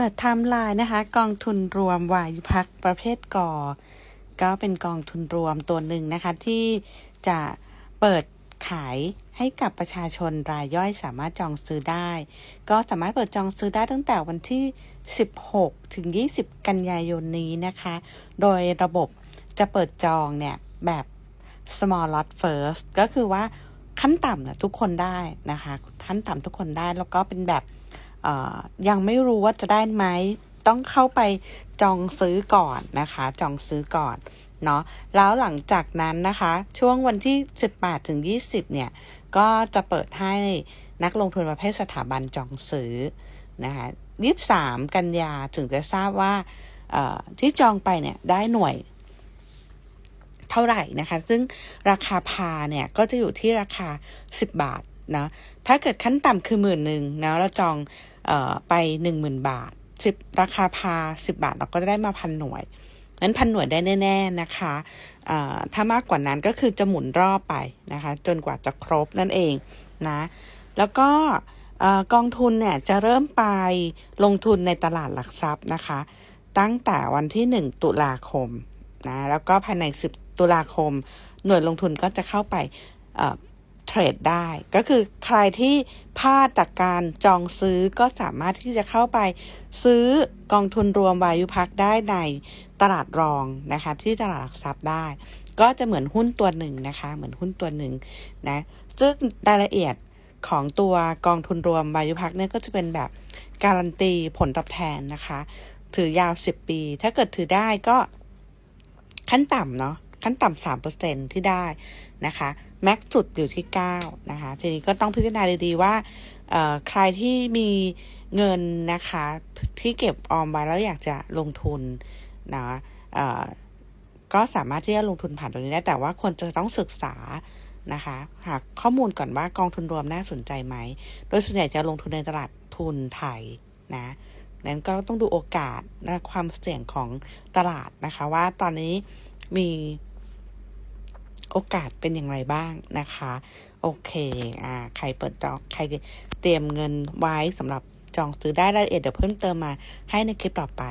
ปิดไทม์ไลน์นะคะ กองทุนรวมวายุพักประเภทก่อ ก็เป็นกองทุนรวมตัวหนึ่งนะคะ ที่จะเปิดขายให้กับประชาชนรายย่อยสามารถจองซื้อได้ ก็สามารถเปิดจองซื้อได้ตั้งแต่วันที่ 16 ถึง 20 กันยายนนี้นะคะ โดยระบบจะเปิดจองเนี่ยแบบ small lot first ก็คือว่าขั้นต่ำเนี่ยทุกคนได้นะคะ ขั้นต่ำทุกคนได้แล้วก็เป็นแบบ ยังไม่รู้ว่าจะได้ไหมต้องเข้าไปจองซื้อก่อนนะคะ จองซื้อก่อนเนาะแล้วหลังจากนั้นนะคะ ช่วงวันที่ 18ถึง20 เนี่ย ก็จะเปิดให้นักลงทุนประเภทสถาบันจองซื้อนะคะ23 กันยาถึงจะทราบว่าที่จองไปเนี่ยได้หน่วยเท่าไหร่นะคะ ซึ่งราคาพาเนี่ยก็จะอยู่ที่ราคา 10 บาท นะถ้าเกิดขั้นต่ำคือหมื่นหนึ่งนะเราจองออไปหนึ่งหมื่นบาทสิบราคาพาสิบบาทเราก็จะได้มาพันหน่วยนั้นพันหน่วยได้แน่ๆนะคะถ้ามากกว่านั้นก็คือจะหมุนรอบไปนะคะ จนกว่าจะครบนั่นเองนะ แล้วก็กองทุนเนี่ยจะเริ่มไปลงทุนในตลาดหลักทรัพย์นะคะ ตั้งแต่วันที่ 1 ตุลาคมนะแล้วก็ภายใน 10 ตุลาคม หน่วยลงทุนก็จะเข้าไป เทรดได้ ก็คือใครที่พลาดจากการจองซื้อก็สามารถที่จะเข้าไปซื้อกองทุนรวมวายุพักได้ในตลาดรองนะคะ ที่ตลาดหลักทรัพย์ได้ ก็จะเหมือนหุ้นตัวหนึ่งนะคะ เหมือนหุ้นตัวหนึ่งนะซึ่งรายละเอียดของตัวกองทุนรวมวายุพักเนี่ยก็จะเป็นแบบการันตีผลตอบแทนนะคะ ถือยาว 10 ปี ถ้าเกิดถือได้ก็ขั้นต่ำเนาะ ขั้นต่ำสามเปอร์เซ็นที่ได้นะคะแม็กสุดอยู่ที่เก้านะคะทีนี้ก็ต้องพิจารณาดีๆว่าใครที่มีเงินนะคะที่เก็บออมไว้แล้วอยากจะลงทุนนะก็สามารถที่จะลงทุนผ่านตรงนี้ได้ แต่ว่าควรจะต้องศึกษานะคะหาข้อมูลก่อนว่ากองทุนรวมน่าสนใจไหม โดยส่วนใหญ่จะลงทุนในตลาดทุนไทยนะนั้นก็ต้องดูโอกาสนะความเสี่ยงของตลาดนะคะ ว่าตอนนี้มี โอกาสเป็นอย่างไรบ้างนะคะ โอเคอ่าใครเปิดจองใครเตรียมเงินไว้สำหรับจองซื้อได้รายละเอียดเดี๋ยวเพิ่มเติมมาให้ในคลิปต่อไป